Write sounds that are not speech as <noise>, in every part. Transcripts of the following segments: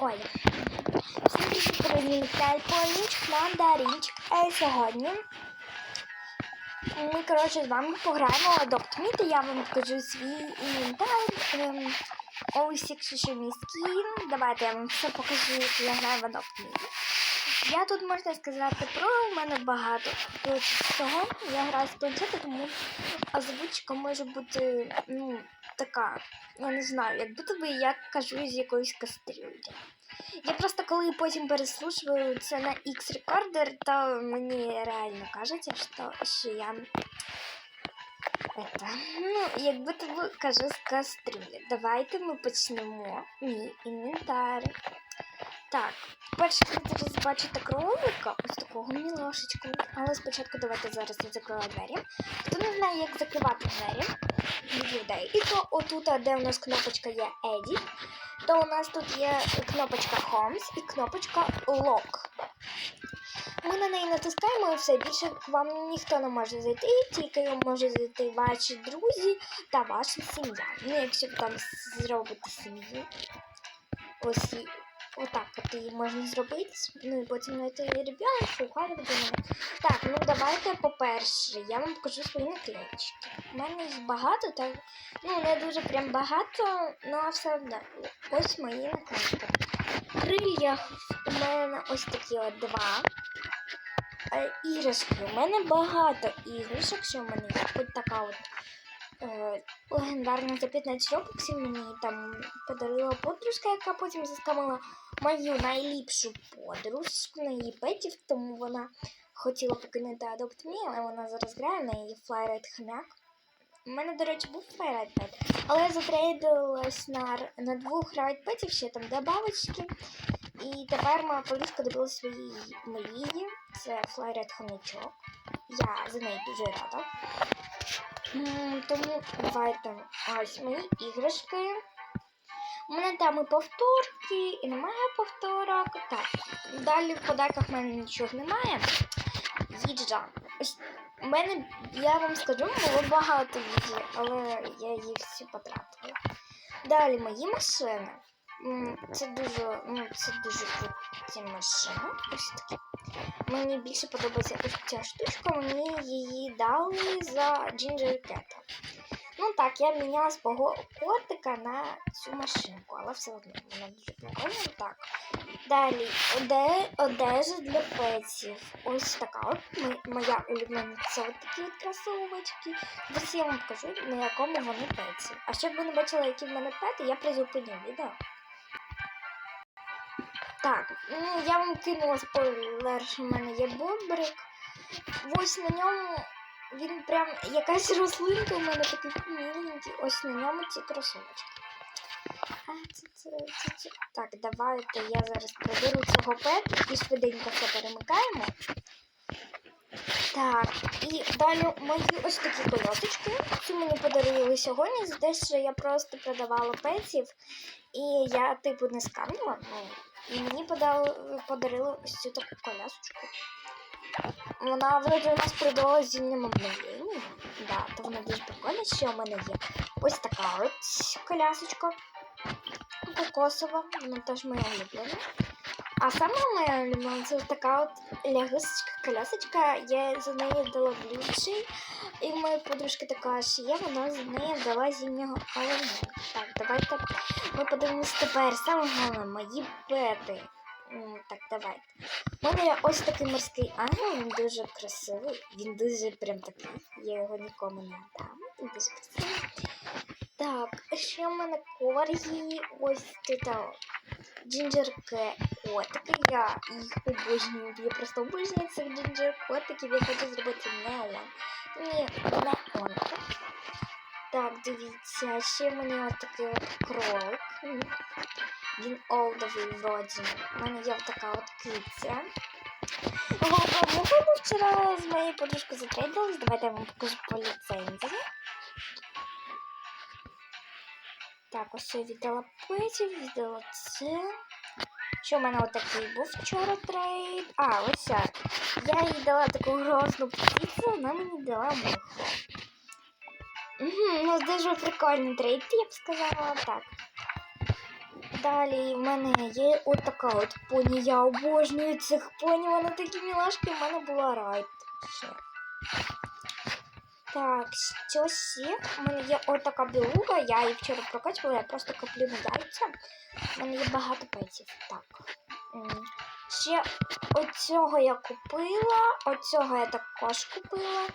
Ой. Всім привіт, полінчик, мандаринчик. А сьогодні ми, коротше, з вами пограємо в Adopt Me, то я вам покажу свій інвентар. Ем, ось, якщо ще мій скін. Давайте я вам все покажу, як я граю в Adopt Me. Я тут можна сказати про у мене багато тут всього. Я граю з планшета, тому озвучка може бути, ну, така, я не знаю, як будто би я кажу з якоїсь кастрюлі. Я просто коли потім переслушую це на X рекордер, то мені реально кажеться, що, що я это, ну, як будто би кажу з кастрюлі. Давайте ми почнемо мій інвентар. Так, перше ви зараз бачите кролика, ось такого мілошечку. Але спочатку давайте зараз я закрою двері. Хто не знає, як закривати двері від людей, і то отут, де у нас кнопочка є Edit, то у нас тут є кнопочка Homes і кнопочка Lock. Ми на неї натискаємо і все більше вам ніхто не може зайти, тільки може зайти ваші друзі та ваша сім'я. Ну, якщо там зробите сім'ю, ось отак от її можна зробити. Ну і потім знайти ухажувати за ними. Так, ну давайте, по-перше, я вам покажу свої наклеїчки. У мене їх багато, так, ну не дуже прям багато, ну а все одно. Ось мої наклейки. Крилля у мене ось такі от два. Е, іграшки. У мене багато іграшок, що в мене є. Ось така от е, легендарна за 15 робоксів мені там подарила подружка, яка потім заскамила мою найліпшу подружку на її петів, тому вона хотіла покинути Adopt Me, але вона зараз грає на її Flyride хомяк. У мене, до речі, був Flyride Pet, але я затрейдилась на, на двох Petів, ще там добавочки. І тепер моя подружка добила свої мрії. Це Flyride хомячок. Я за неї дуже рада. Тому давайте ось мої іграшки. У мене там і повторки, і немає повторок. Так, далі в подарках в мене нічого немає. Їжа. Ось у мене, я вам скажу, було багато їжі, але я їх всі потратила. Далі мої машини. Це дуже, ну, це дуже круті машини. Ось такі. Мені більше подобається ось ця штучка, мені її дали за Ginger Cat. Ну так, я міняла свого котика на цю машинку, але все одно вона дуже прикольна. Так. Далі оде, одежа для пеців. Ось така от моя улюблена. Це от такі от кросовочки. Зараз я вам покажу, на якому вони пеці. А щоб ви не бачили, які в мене пети, я призупиню відео. Так, ну я вам кинула спойлер, що в мене є бобрик. Ось на ньому він прям якась рослинка у мене такий міленький. Ось на ньому ці це. Так, давайте я зараз приберу цього пету і швиденько все перемикаємо. Так, і далі мої ось такі кольосочки. Ці мені подарували сьогодні за те, що я просто продавала петів, і я типу не скамила. Ну, і мені подали, подарили ось цю таку колясочку. Вона вроді у нас продавала з зимнім обновленням. Да, то вона дуже прикольна, що у мене є. Ось така ось колясочка. Кокосова, вона теж моя улюблена. А саме моя улюблена це така от лягусечка, колясочка. Я за неї дала блюдший. І в моєї подружки така ж є, вона за неї дала зимнього оленя. Так, давайте ми подивимось тепер. Саме головне, мої пети. Так, давайте. У мене є ось такий морський ангел, він дуже красивий. Він дуже прям такий. Я його нікому не дам. Він дуже красивий. Так, ще в мене коргі, ось тут джинджер котики. Я їх обожнюю. Я просто обожнюю цих джинджер котиків. Я хочу зробити неон. Ні, неон. Так, дивіться, ще в мене ось такий от кролик. Він олдовий вроді. У мене є така от киця. Ого, ми вчора з моєю подружкою затрейдились. Давайте я вам покажу по ліцензії. Так, ось я віддала петів, віддала це. Що в мене отакий був вчора трейд? А, ось ця. Я їй дала таку грозну птицю, вона мені дала муху. Угу, ну дуже прикольний трейд, я б сказала так. Далі в мене є от от поні. Я обожнюю цих поні, вони такі мілашки, в мене була райд. ще. Так, що сі. У мене є отака білуга, я її вчора прокачувала, я просто коплю на яйця. У мене є багато петів. Так. Ще оцього я купила, оцього я також купила.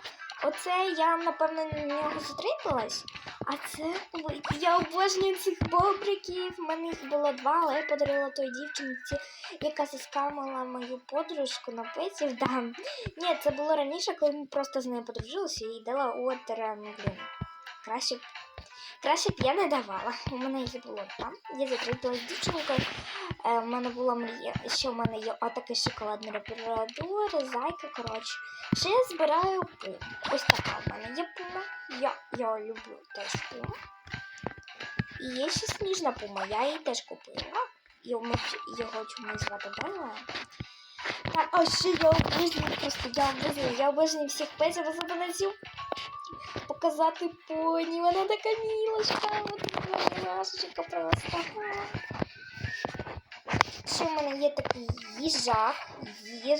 Оце я, напевно, на нього затрипалась. А це я обожнюю цих бобриків. У мене їх було два, але я подарила той дівчинці, яка заскамила мою подружку на петів. Да. Ні, це було раніше, коли ми просто з нею подружилися і дала ордера. Ну, блін. Краще. Краще б я не давала. У мене їх було там. Я закріпилась дівчинкою. Е, у мене була мрія, що в мене є отакий шоколадний репарадор, зайка, коротше. Ще я збираю пуму. Ось така в мене є пума. Я, я люблю теж пуму. І є ще сніжна пума, я її теж купила. Йому, його чомусь звати Белла. А ще я обожнюю просто, я обожнюю, я обожнюю всіх особливо цю показати поні. Вона така мілочка, от вона милашечка просто. Ще в мене є такий їжак, їж.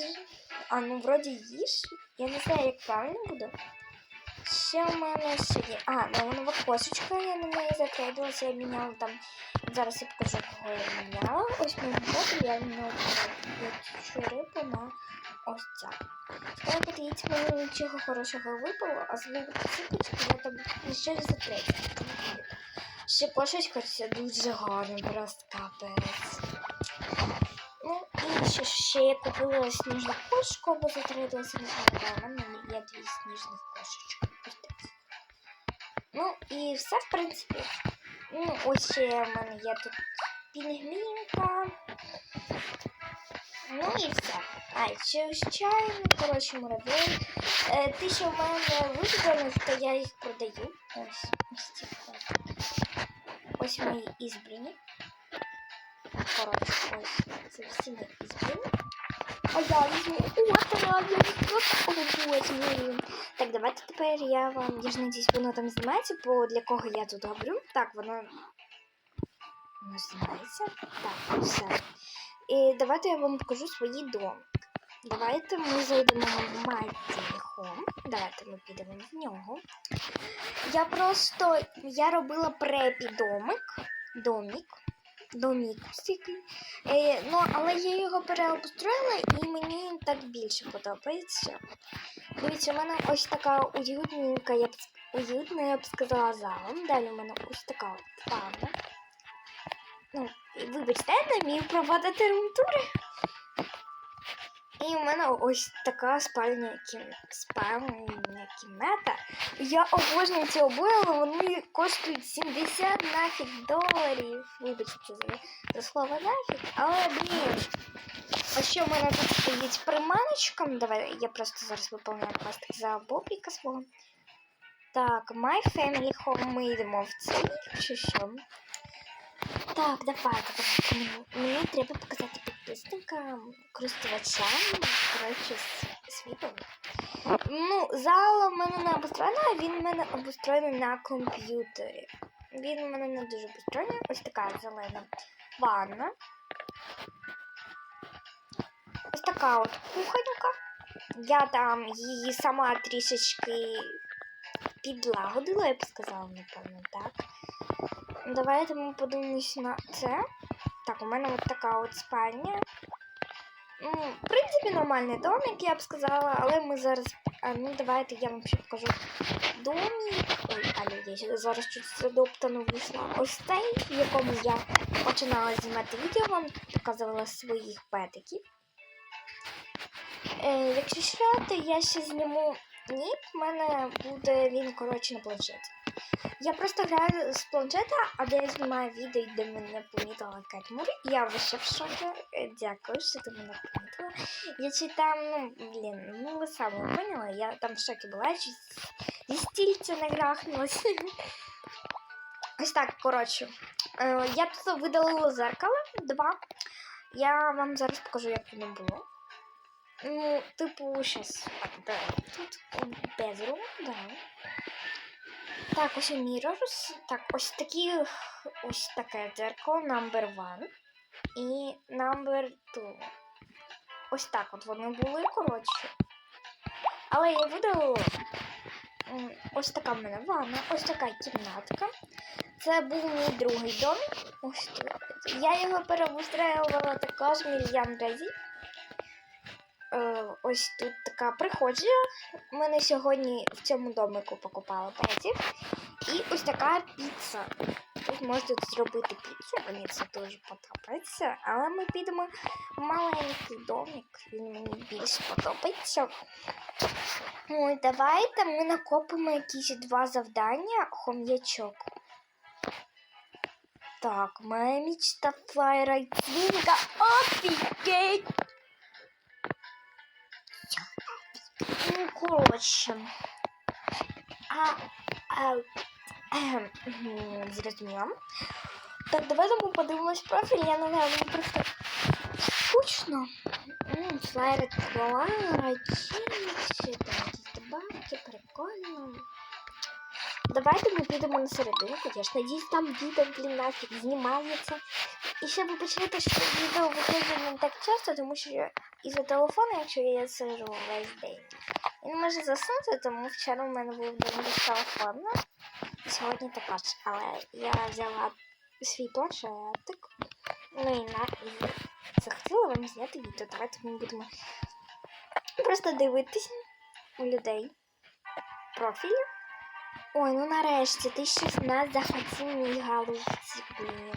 А ну вроді їж. Я не знаю, як правильно буде. Ще в мене ще є. А, неонова кошечка, я на неї затрейдилася, я міняла там. Зараз я покажу, кого я міняла. Ось мою боку, я міняла цю рибу на ось ця. От яйця мені нічого хорошого випало, а з сипочки я там ще затрейдила. Ще кошечка це дуже гарно, просто капець. Ну, і ще, ще я купила сніжну кошку, бо затрейдилася не знаю, да, в є дві сніжних кошечки. Ну, і все, в принципі. Ну, ось в мене є тут пінгвінка. Ну і все. А, ще ось чай, коротше, муравей. Е, ти що в мене вибраних, то я їх продаю. Ось, ось ці. Ось мої ізбрані. Коротше, ось це всі мої ізбрані. А я візьму отра, я їх просто обожнюю. Так, давайте тепер я вам, я ж надіюсь, воно там знімається, бо для кого я тут говорю. Так, воно, воно знімається. Так, все. І давайте я вам покажу свої доми. Давайте ми зайдемо в Home. Давайте ми підемо в нього. Я просто я робила препі домик. Домік. Домік. Е, ну, але я його переобстроїла і мені так більше подобається. Дивіться, у мене ось така уютненька, я б уютна, я б сказала, зала. Далі у мене ось така ванна. Ну, вибачте, я не вмію проводити румтури. І у мене ось така спальня кімната. Спальня кімната. Я обожнюю ці обої, але вони коштують 70 нафіг доларів. Вибачте за, за слово нафіг. Але блін. А ще в мене тут стоїть приманочка. Ну, Давай я просто зараз виповняю квестик за Бобіка свого. Так, My Family Home ми йдемо в цей, чи що? Так, давайте, давайте. Мені, мені треба показати Підписникам, користувачам, коротше, с- світу. Ну, зала в мене не обустроєна, а він в мене обустроєний на комп'ютері. Він у мене не дуже обустроєний. Ось така зелена ванна. Ось така от кухонька. Я там її сама трішечки підлагодила, я б сказала, напевно, так. Давайте ми подивимось на це. Так, у мене от така от спальня. Ну, в принципі, нормальний домик, я б сказала, але ми зараз. А, ну, давайте я вам ще покажу домик. Ой, алло, я зараз чуть задоптано вийшла. Ось цей, в якому я починала знімати відео, вам показувала своїх петиків. Е, якщо що, то я ще зніму нік, в мене буде він, коротше, на планшеті. Я просто граю з планшета, а де я знімаю відео, де мене помітила Кетмур. Я вже в шокі. Е, Дякую, що ти мене помітила. Я чи там, ну, блін, ну ви самі поняли, я там в шокі була, чуть зі стільця награхнулась. <laughs> Ось так, коротше. Е, Я тут видалила зеркало два. Я вам зараз покажу, як воно було. Ну, типу, щас. Так, да. Тут безрум, да. Так, ось Mirrors. Так, ось такі, ось таке дзеркало, number one і number two. Ось так от вони були, коротше. Але я видалила. м, Ось така в мене ванна, ось така кімнатка. Це був мій другий дом. Ось тут. Я його переустраювала також мільйон разів. Е, ось тут така приходжа. Мене сьогодні в цьому домику покупала петів. І ось така піца. Тут можна зробити піцу, мені це дуже подобається. Але ми підемо в маленький домик. Він мені більш подобається. Ой, давайте ми накопимо якісь два завдання хом'ячок. Так, моя мечта флайрайтинга. Офігеть! коротше. А, а, ем, м, зрозуміла. Так, давайте ми подивимось профіль. Я напевно мені просто скучно. М, Флайри флайрайтинг, там якісь добавки, прикольно. Давайте ми підемо на серединку. Я ж надіюсь, там відео, блін, нафіг знімається. І ще вибачайте, що відео виходить не так часто, тому що я із-за телефону, якщо я сижу весь день. Він може заснути, тому вчора в мене був день без телефону. І сьогодні також. Але я взяла свій планшетик. Ну і на і захотіла вам зняти відео. Давайте ми будемо просто дивитись у людей профілі. Ой, ну нарешті, ти щось нас захотів мій галузці, блін.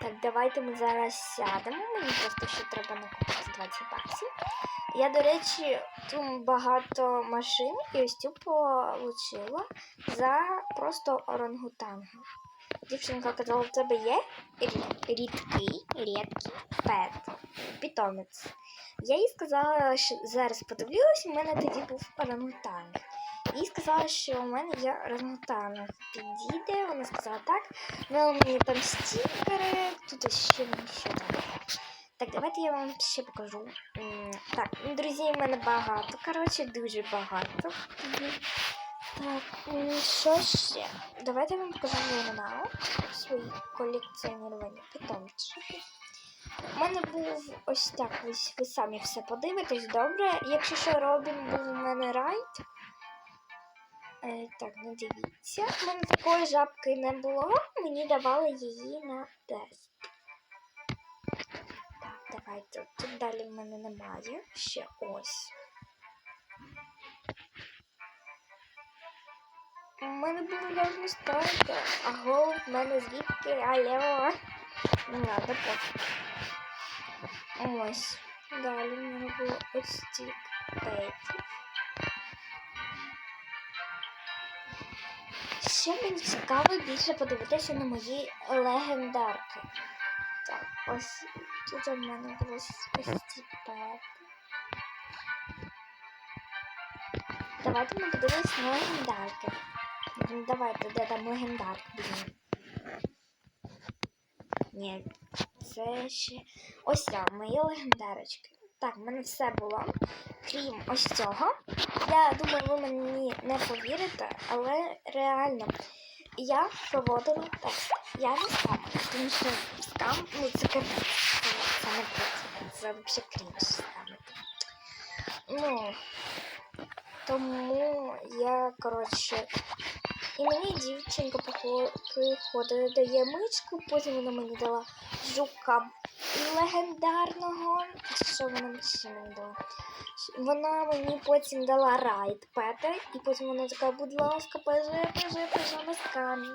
Так, давайте ми зараз сядемо. Мені просто ще треба накопити 20 баксів. Я, до речі, тут багато машин і ось цю получила за просто орангутанга. Дівчинка казала, в тебе є рідкий, рідкий пет, питомець. Я їй сказала, що зараз подивлюсь, у мене тоді був орангутанг. І сказала, що у мене є орангутанг. Підійде, вона сказала так. Ну, мені там стікери, тут ще що там. Так, давайте я вам ще покажу. Так, ну, друзей в мене багато. Коротше, дуже багато. Так, що ще? Давайте я вам покажу журнал. Свої колекціонування питомчики. У мене був ось так, ось ви самі все подивитесь, добре. Якщо що Робін був у мене райд. Е, так, не дивіться. У мене такої жабки не було, мені давали її на тест. Давайте. Тут далі в мене немає. Ще ось. У мене давно старка, а голуб в мене звідки алло. Не надо пофіг. Ось. Далі в мене було ось ці петі. Ще мені цікаво більше подивитися на мої легендарки. Так, ось тут у мене було ці пети. Давайте ми подивимось на легендарки. Ну, Давайте, де там легендарка, блін. Ні, це ще. Ось так, мої легендарочки. Так, в мене все було. Крім ось цього. Я думаю, ви мені не повірите, але реально я проводила тест. Я не скамала, тому що скам, ну це капець. Не працює. Це взагалі крінж скамити. Ну, тому я, коротше, і мені дівчинка приходила, дає мичку, потім вона мені дала жука легендарного. Що вона ще мені дала? Вона мені потім дала райд пета, і потім вона така, будь ласка, пежи, пежи, пежи на скамі.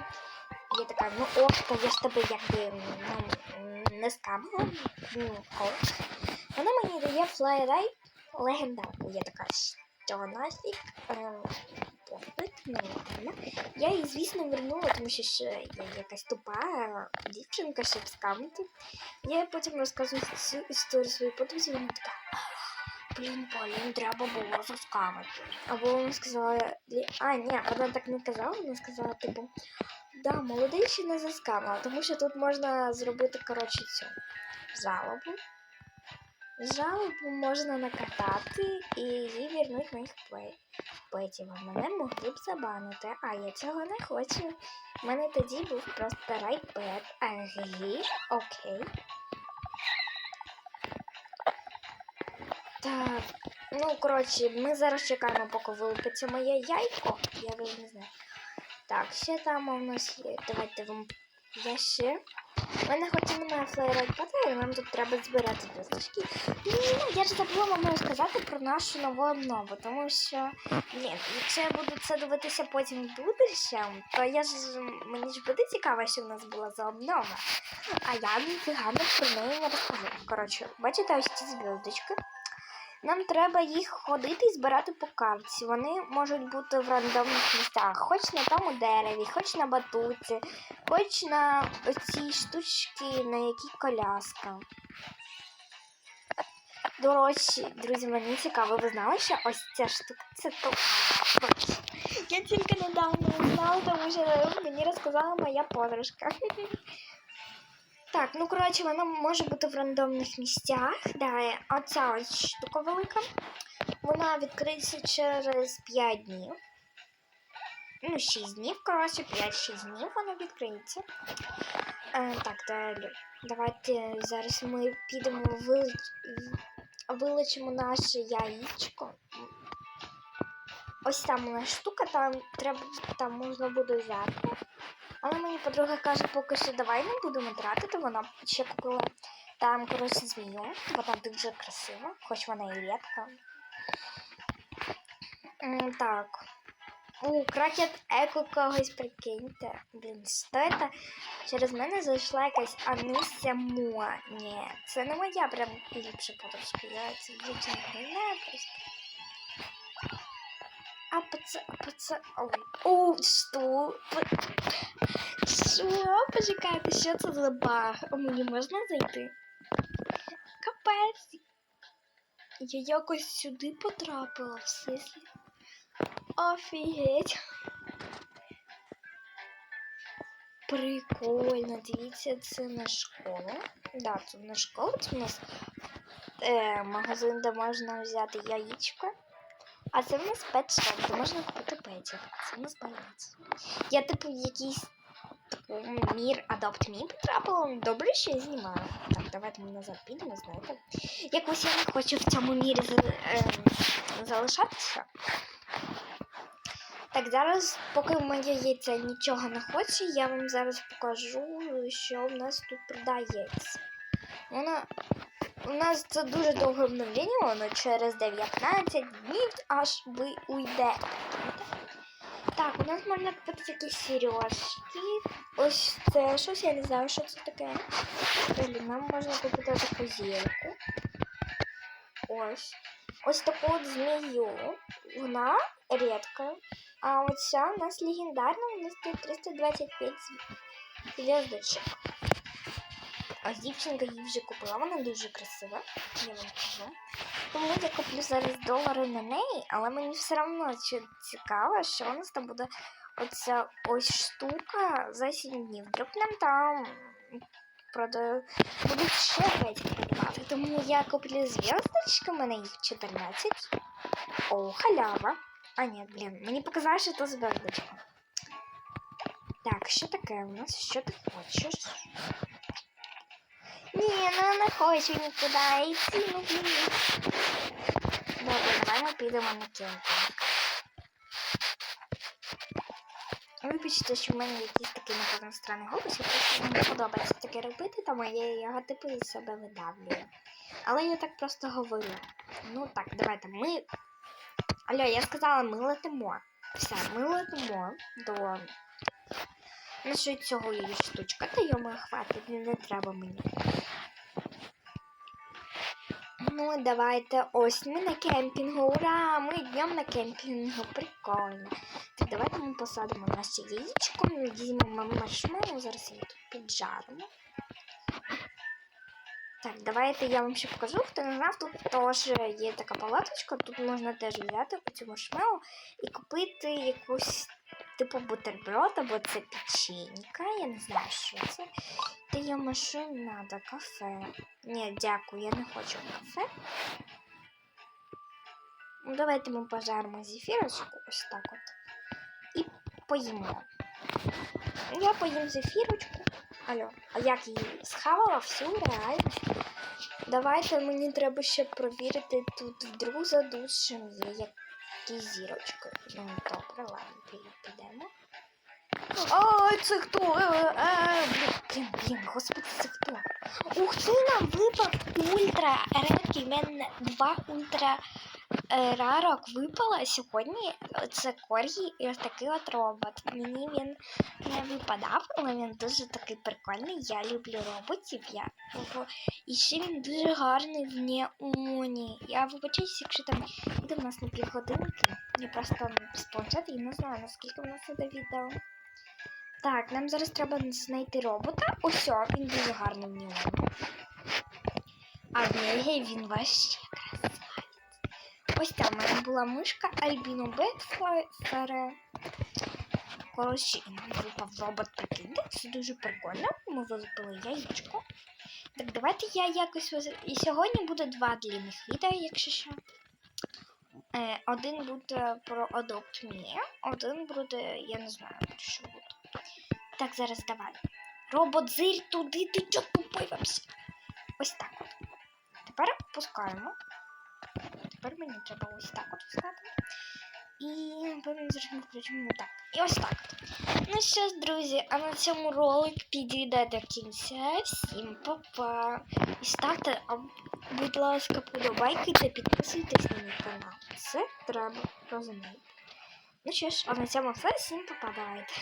Я така, ну то я ж тебе якби ну, не скамила. Ну. Вона мені дає флайрайд легендарку. Я така, що нафіг? Ем, Попит, ну ладно. Я її, звісно, вернула, тому що ще я якась тупа дівчинка, щоб скамити. Я потім розказую цю історію своїй подрузі, вона така. Блін, Полін, треба було заскамити. Або вона сказала, а, ні, вона так не казала, вона сказала, типу, да, молодий ще не заскамила, тому що тут можна зробити, коротше, цю жалобу. Жалобу можна накатати і її вернуть моїх пе- петів. Мене могли б забанити, а я цього не хочу. У мене тоді був просто райпет. Ага, окей. Так, ну коротше, ми зараз чекаємо, поки вилупиться моє яйко. Я вже не знаю. Так, ще там у нас є. Давайте вам. Я ще. У мене хоч і немає але нам тут треба збирати зв'язочки. Ні, я ж забула вам розказати про нашу нову обнову, тому що, блін, якщо я буду це дивитися потім будущем, то я ж мені ж буде цікаво, що в нас була за обнова. А я ніфіга не про неї не розкажу. Коротше, бачите ось ці зв'язочки? Нам треба їх ходити і збирати по карті. Вони можуть бути в рандомних місцях, хоч на тому дереві, хоч на батуті, хоч на оцій штучці, на якій коляска. До речі, друзі, мені цікаво, ви знали, що ось ця штука це то. Я тільки недавно узнала, тому що мені розказала моя подружка. Так, ну коротше, вона може бути в рандомних місцях. Да, оця ось штука велика. Вона відкриється через 5 днів. Ну, 6 днів, коротше, 5-6 днів вона відкриється. Е, так, далі. Давайте зараз ми підемо вилич... вилучимо наше яєчко. Ось там у нас штука, там треба там можна буде взяти. Але мені подруга каже, поки що давай не будемо тратити, вона ще купила там, коротше, змію. Вона дуже красива, хоч вона і рідка. Так. У кракет еко когось прикиньте. Блін, що це? Через мене зайшла якась Ануся Муа. Ні, це не моя прям ліпша подружка. Я цю дівчинку не просто. А паца... паца... Ой. О, що? Що? Почекайте, що це за баг? Мені можна зайти? Капець. Я якось сюди потрапила, в смислі. Офігеть. Прикольно, дивіться, це на школу. Да, це на школу, це у нас е, магазин, де можна взяти яєчко. А це в нас пет-шоп, де можна купити петів. Це в нас баланс. Я типу якийсь таку мір Adopt Me потрапила. Добре, що я знімаю. Так, давайте ми назад підемо, знаєте. Якось я не хочу в цьому мірі за, е, залишатися. Так, зараз, поки моє яйце нічого не хоче, я вам зараз покажу, що в нас тут продається. Воно у нас це дуже довге обновлення, воно через 19 днів аж ви уйде. Так, у нас можна купити такі сережки. Ось це щось, я не знаю, що це таке. Далі нам можна купити таку зірку. Ось. Ось таку от змію. Вона рідка. А оця у нас легендарна, у нас тут 325 зв'язочок. Ось дівчинка її вже купила, вона дуже красива, я вам кажу. Тому я куплю зараз долари на неї, але мені все одно цікаво, що у нас там буде оця ось штука за 7 днів. Вдруг нам там прода... будуть ще п'ять продавати. Тому я куплю зв'язочки, у мене їх 14. О, халява. А ні, блін, мені показали, що це зв'язочка. Так, що таке у нас? Що ти хочеш? Ні, ну не хочу нікуди йти, ну блін. Добре, давай ми підемо на кемпінг. Вибачте, що в мене якийсь такий, напевно, странний голос, і просто мені подобається таке робити, тому я його типу із себе видавлюю. Але я так просто говорю. Ну так, давайте ми. Алло, я сказала, ми летимо. Все, ми летимо до нашої цього її штучка. Та йому хватить, не, не треба мені. Ну, давайте. Ось ми на кемпінгу. Ура! Ми йдемо на кемпінгу. Прикольно. Так, давайте ми посадимо наше яєчко, візьмемо маршмеллоу, зараз її тут піджаримо. Так, давайте я вам ще покажу. Хто не знав, тут теж є така палаточка. Тут можна теж взяти оцю маршмеллоу і купити якусь типу бутерброд, або це печенька, я не знаю, що це. Та йому що надо, кафе. Ні, дякую, я не хочу кафе. Ну, давайте ми пожаримо зефірочку ось так от. І поїмо. Я поїм зефірочку. Алло, а як її схавала всю реально? Давайте мені треба ще провірити тут вдруг за душем є якісь зірочки. Ну, добре, ладно, підемо. Ой, це хто? Е, е, Блін, блін, господи, це хто? Ух ти, нам випав ультра редкий. В мене два ультра е, рарок випало сьогодні. Це коргі і ось такий от робот. Мені він не випадав, але він дуже такий прикольний. Я люблю роботів. Я і ще він дуже гарний в неоні. Я вибачаюсь, якщо там буде в нас на півгодинки. Я просто з планшету і не знаю, наскільки в нас іде відео. Так, нам зараз треба знайти робота. Ось, він дуже гарний в неоні. А в неї він вообще красавець. Ось там у мене була мишка Альбіно Бетфере. Коротше, і нам випав робот прикиньте. Це дуже прикольно. Ми вилупили яєчко. Так, давайте я якось воз... І сьогодні буде два длинних відео, якщо що. Е, один буде про Adopt Me, один буде, я не знаю, про що. Так, зараз давай. Робот зирь туди, ти чо тупий вообще? Ось так от. Тепер пускаємо. Тепер мені треба ось так от встати. І напевно ми включимо так. І ось так. Ну що ж, друзі, а на цьому ролик підійде до кінця. Всім па-па. І ставте, будь ласка, подобайки та підписуйтесь на мій канал. Це треба розуміти. Ну що ж, а на цьому все. Всім па-па, давайте.